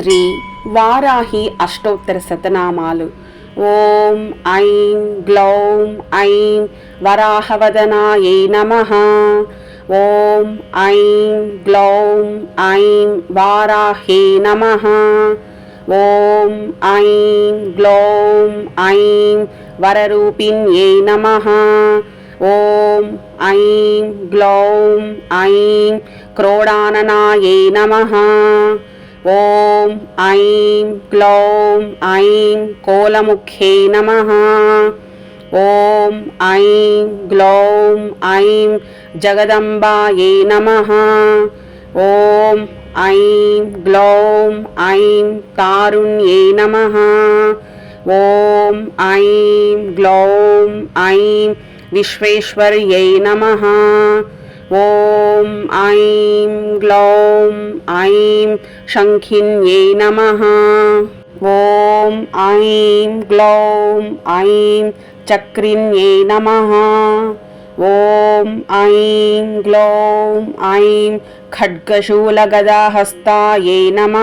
శ్రీ వారాహి అష్టోత్తర శతనామాలు. ఓం ఐం గ్లౌం ఐం వరాహవదనాయై నమ. ఓం ఐం గ్లౌం ఐం వారాహే నమ. ఓం ఐం గ్లౌం ఐం వరరూపిణ్యై నమ. ఓం ఐం గ్లౌం ఐం క్రోడాననాయై నమ. ఓం ఐం క్లౌం ఐం కోలముఖ్యై నమ. ఓం ఐం గ్లౌం ఐం జగదంబాయై నమ. ఓం ఐం గ్లౌం ఐం కారుణ్యై నమ. ఓం ఐం గ్లౌం ఐం విశ్వేశ్వర్యై నమ. ఓం ఐం గ్లౌం ఐం శంఖిన్యై నమ ఓం ఐం గ్లౌం ఐం చక్రిన్యై నమ ఓం ఐం గ్లౌం ఐం ఖడ్గశూలగదాహస్తాయై నమ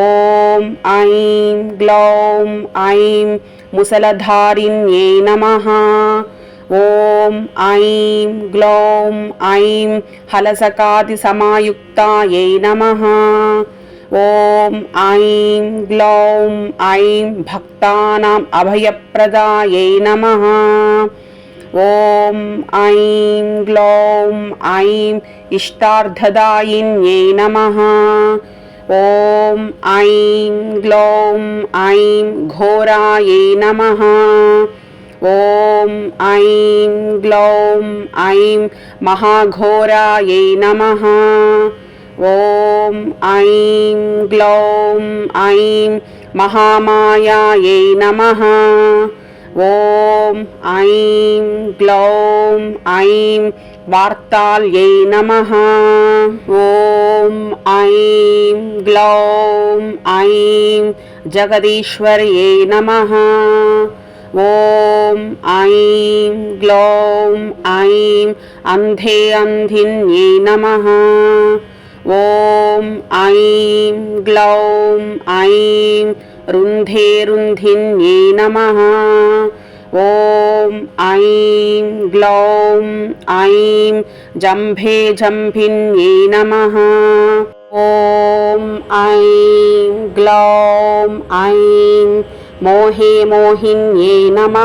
ఓం ఐం గ్లౌం ఐం ముసలధారిణ్యై నమ ఓం ఐం గ్లౌం ఐం హలసకాది హలసకాదిసమాయుక్తాయై నమ. ఓం ఐం గ్లౌం ఐం భక్తానాం అభయప్రదాయై నమ. ఓం ఐం గ్లౌం ఐం ఇష్టార్థదాయిన్యై నమ. ఓం ఐం గ్లౌం ఐం ఘోరాయై నమ. ఓం ఐం గ్లౌం ఐం మహాఘోరాయై నమ ఓం ఐం గ్లౌం ఐం మహామాయాయై నమ ఓం ఐం గ్లౌం ఐం వార్తాల్యై నమ ఓం ఐం గ్లౌం ఐం జగదీశ్వర్యై నమ ఓం ఐం గ్లౌం ఐం అంధే అంధిన్యై నమ ఓం ఐం గ్లౌం ఐం రుంధే రుంధిన్యై నమ ఓం ఐం గ్లౌం ఐం జంభే జంభిన్యై నమ ఓం ఐం గ్లౌం ఐం మోహే మోహిన్యే నమ.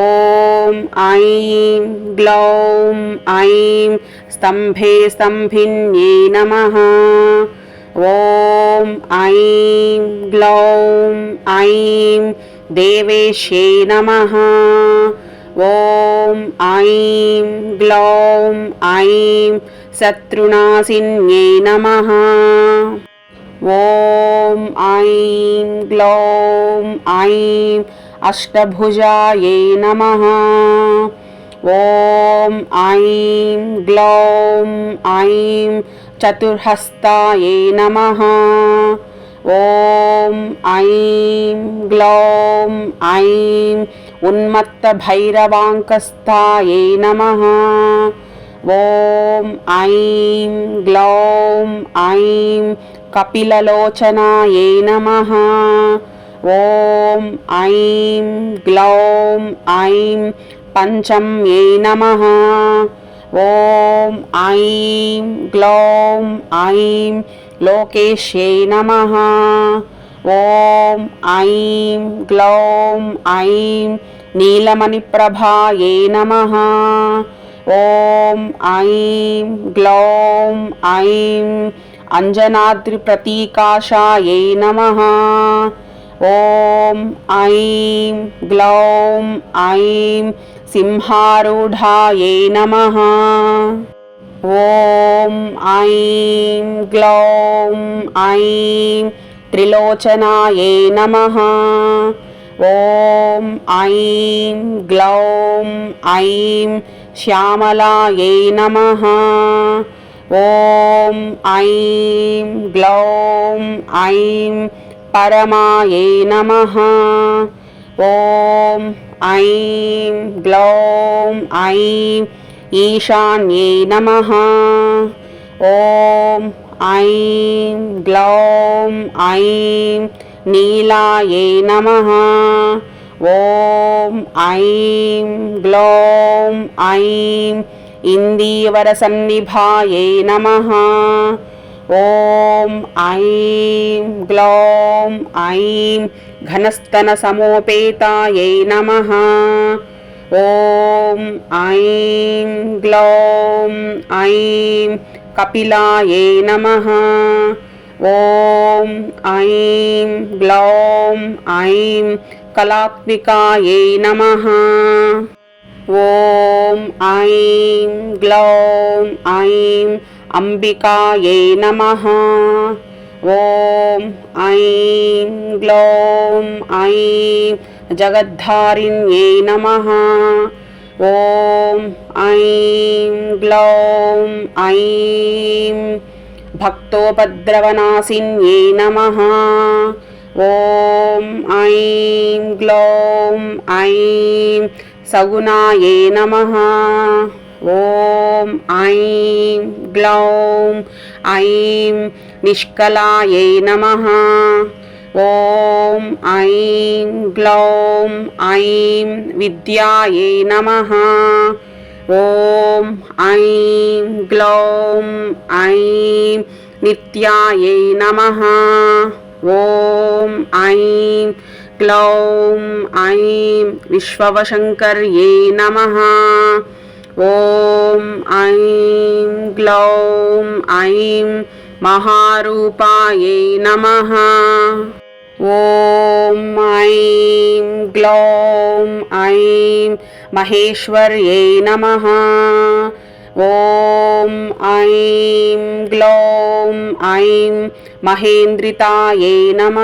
ఓం ఐం గ్లౌం ఐం స్తంభే స్తంభిన్యే నమ. ఓం ఐం గ్లౌం ఐం దేవేశ్యే నమ. ఓం ఐం గ్లౌం ఐం శత్రునాశిన్యే నమ. ఓం ఐం గ్లౌం ఐం అష్టభుజాయై నమ ఓం ఐం గ్లౌం ఐం చతుర్హస్తాయై నమ ఓం ఐం గ్లౌం ఐం ఉన్మత్తభైరవాంకస్థాయై నమ ఓం ఐం గ్లౌం ఐం కపిలలోచనాయై నమ ఓం ఐం గ్లౌం ఐం పంచమ్యై నమ ఓం ఐం గ్లౌం ఐం లోకేశ్యై నమ. ఓం ఐం గ్లౌం ఐం నీలమణిప్రభాయై నమ. ఓం ఐం గ్లౌం ఐం అంజనాద్రిప్రతీకాశాయై నమ. ఓం ఐం గ్లౌం ఐం సింహారూఢాయై నమ. ఓం ఐం గ్లౌం ఐం త్రిలోచనాయై నమ. ఓం ఐం గ్లౌం ఐం శ్యామలాయై నమ. ఓం ఐం గ్లౌం ఐం పరమాయే నమ. ఓం ఐం గ్లౌం ఐం ఈశాన్యే నమ. ఓం ఐం గ్లౌం ఐం నీలాయే నమ. ఓం ఐం గ్లౌం ఐం इन्दीवरसन्निभायै नमः ॐ ऐं ग्लौं ऐं घनस्तनसमोपेतायै नमः ॐ ऐं ग्लौं ऐं कपिलायै नमः ॐ ऐं ग्लौं ऐं कलात्मिकायै नमः ఓం ఐం గ్లౌం ఐం అంబికాయై నమ ఓం ఐం గ్లౌం ఐం జగద్ధారిణ్యై నమ ఓం ఐం గ్లౌం ఐం భక్తోపద్రవనాశిన్యై నమ ఓం ఐం గ్లౌం ఐం సగుణాయే నమ? ఓం ఐం గ్లౌం ఐం నిష్కలాయే నమ? ఓం ఐం గ్లౌం ఐం విద్యాయే నమ? ఓం ఐం గ్లౌం ఐం నిత్యాయై నమ? ఓం ఐం క్లౌం ఐం విశ్వవశంకర్యే నమ ఓం ఐం గ్లౌం ఐం మహారూపాయై నమ ఓం ఐం గ్లౌం ఐం మహేశ్వర్యై నమ ఓం ఐం గ్లౌం ఐం మహేంద్రితాయై నమ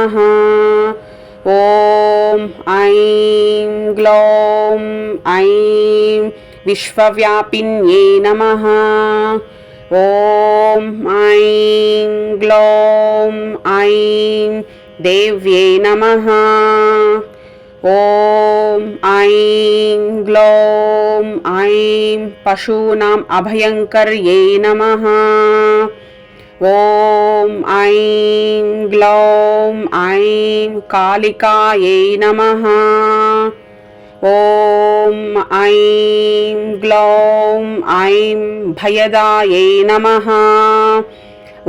ॐ ऐं ग्लौं ऐं विश्वव्यापिन्यै नमः। ॐ ऐं ग्लौं ऐं देव्यै नमः। ॐ ऐं ग्लौं ऐं पशूनाम् अभयङ्कर्यै नमः। ఓం ఐం గ్లౌం ఐం కాళికాయ నమ. ఓం ఐం గ్లౌం ఐం భయదాయ నమ.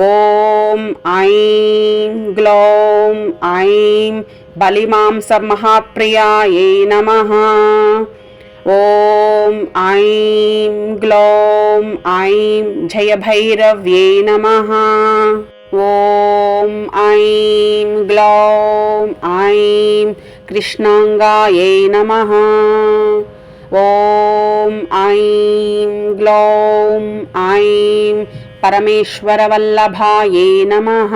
ఓం ఐం గ్లౌం ఐం బలిమాంస మహాప్రియాయ నమ. ॐ ऐं ग्लौं ऐं जयभैरव्यै नमः। ॐ ऐं ग्लौं ऐं कृष्णाङ्गायै नमः। ॐ ऐं ग्लौं ऐं परमेश्वरवल्लभायै नमः।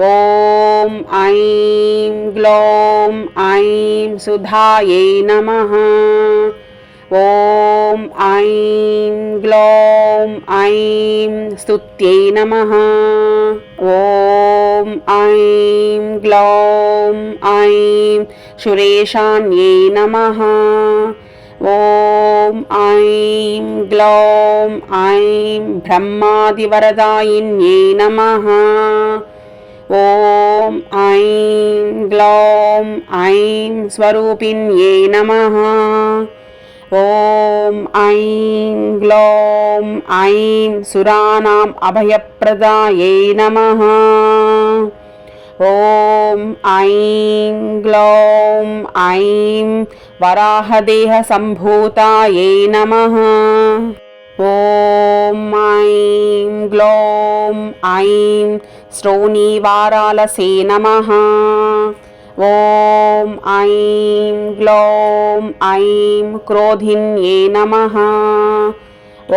ఓం ఐం గ్లోం ఐం సుధాయై నమ. ఓం ఐం గ్లోం ఐం స్తుత్యై నమ. ఓం ఐం గ్లోం ఐం సురేషాన్యై నమ. ఓం ఐం గ్లోం ఐం బ్రహ్మాదివరదాయిన్యై నమ. ఓం ఐం గ్లౌం ఐం స్వరూపిణ్యే నమ. ఓం ఐం గ్లౌం ఐం సురాణాం అభయప్రదాయే నమ. ఓం ఐం గ్లౌం ఐం వరాహదేహ సంభూతాయే నమ. ఓం ఐం గ్లోం ఐం శ్రోణీవారాలసే నమ. ఓం ఐం గ్లోం ఐం క్రోధిన్యే నమ.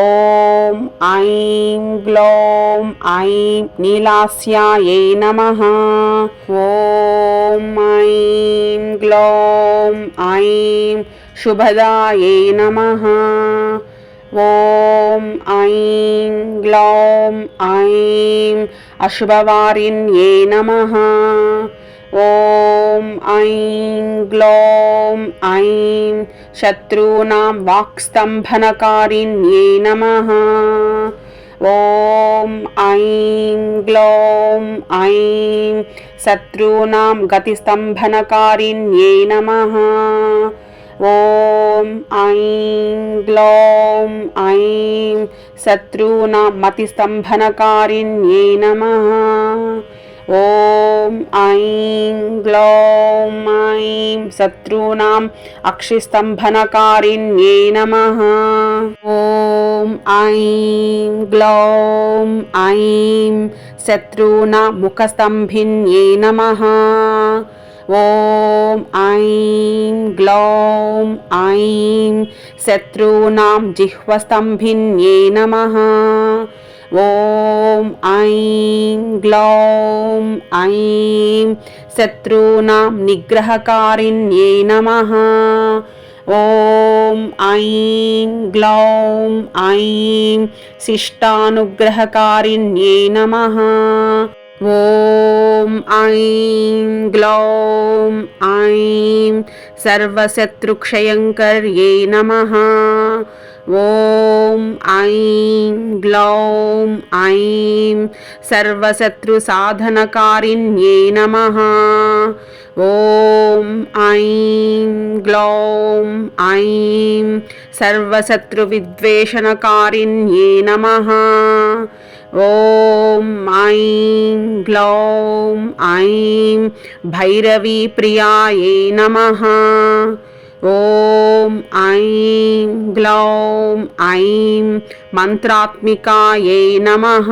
ఓం ఐం గ్లోం ఐం నీలాస్యాయే నమ. ఓం ఐం గ్లోం ఐం శుభదాయే నమ. ఓం ఐం గ్లౌం ఐం అశుభవారిణ్యే నమ ఓం ఐం గ్లౌం ఐం శత్రూనాం వాక్స్తంభనకారిణ్యే నమ ఓం ఐం గ్లౌం ఐం శత్రూనాం గతిస్తంభనకారిణ్యే నమ ఓం ఐం గ్లౌం ఐం శత్రూనా మతిస్తంభనకారిణ్యై నమ. ఓం ఐం గ్లౌం ఐం శత్రూనాం అక్షిస్తంభనకారిణ్యై నమ. ఓం ఐం గ్లౌం ఐం శత్రూనా ముఖస్తంభిన్యై నమ. ఓం ఐం గ్లౌం ఐం శత్రూనాం జిహ్వస్తంభిన్యే నమ ఓం ఐం గ్లౌం ఐం శత్రూనాం నిగ్రహకారిణ్యే నమ ఓం ఐం గ్లౌం ఐం శిష్టానుగ్రహకారిణ్యే నమ ఓం ఐం గ్లౌం ఐం సర్వశత్రుక్షయంకర్యే నమ. ఓం ఐం గ్లౌం ఐం సర్వశత్రుసాధనకారిణ్యే నమ. ఓం ఐం గ్లౌం ఐం సర్వశత్రువిద్వేషణకారిణ్యే నమ. ॐ ऐं ग्लौं ऐं भैरवीप्रियायै नमः। ॐ ऐं ग्लौं ऐं मन्त्रात्मिकायै नमः।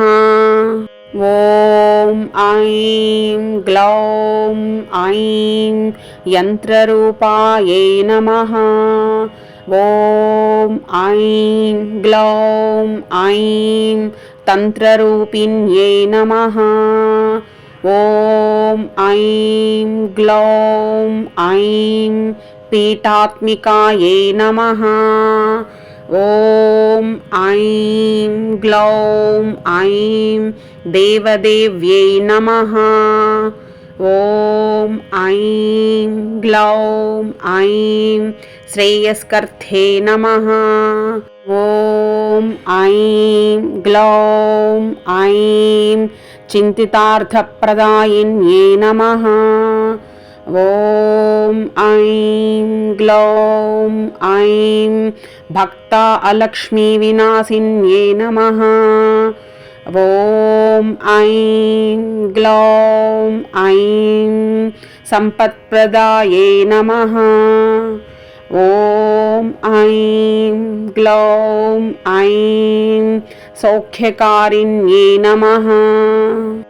ॐ ऐं ग्लौं ऐं यन्त्ररूपायै नमः। ॐ ऐं ग्लौं ऐं तन्त्ररूपिण्यै नमः ॐ ऐं ग्लौं ऐं पीठात्मिकायै नमः ॐ ऐं ग्लौं ऐं देवदेव्यै नमः ॐ ऐं ग्लौं ऐं श्रेयस्कर्थे नमः ఓం ఐం గ్లౌం ఐం చింతితార్థప్రదాయిన్యే నమ. ఓం ఐం గ్లౌం ఐం భక్త అలక్ష్మీ వినాశిన్యే నమ. ఓం ఐం గ్లౌం ఐం సంపత్ప్రదాయే నమ. ఓం ఐం గ్లౌం ఐం సౌఖ్యకారిణ్యే నమ.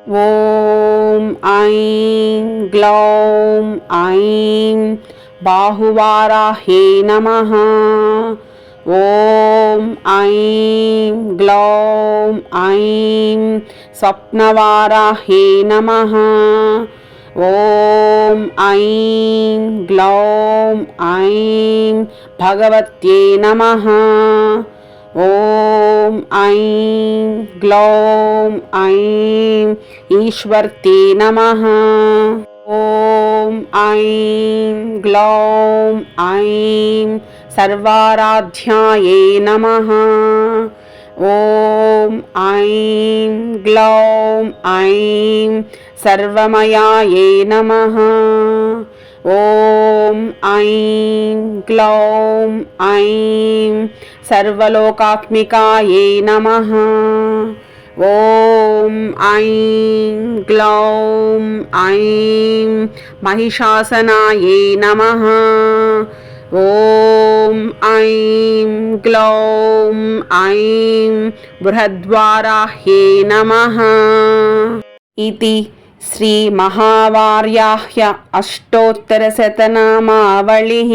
ఓం ఐం గ్లౌం ఐం బాహువారాహే నమ. ఓం ఐం గ్లౌం ఐం స్వప్నవారాహే నమ. ॐ ऐं ग्लौं ऐं भगवत्यै नमः। ॐ ऐं ग्लौं ऐं ईश्वर्ते नमः। ॐ ऐं ग्लौं ऐं सर्वाराध्यायै नमः। ॐ ऐं ग्लौं ऐं सर्वमयायै नमः। ॐ ऐं ग्लौं ऐं सर्वलोकात्मिकायै नमः। ॐ ऐं ग्लौं ऐं महिषासनायै नमः। ॐ ऐं ग्लौं ऐं बृहद्वाराह्ये नमः। इति श्रीमहावार्याह्य अष्टोत्तरशतनामावलिः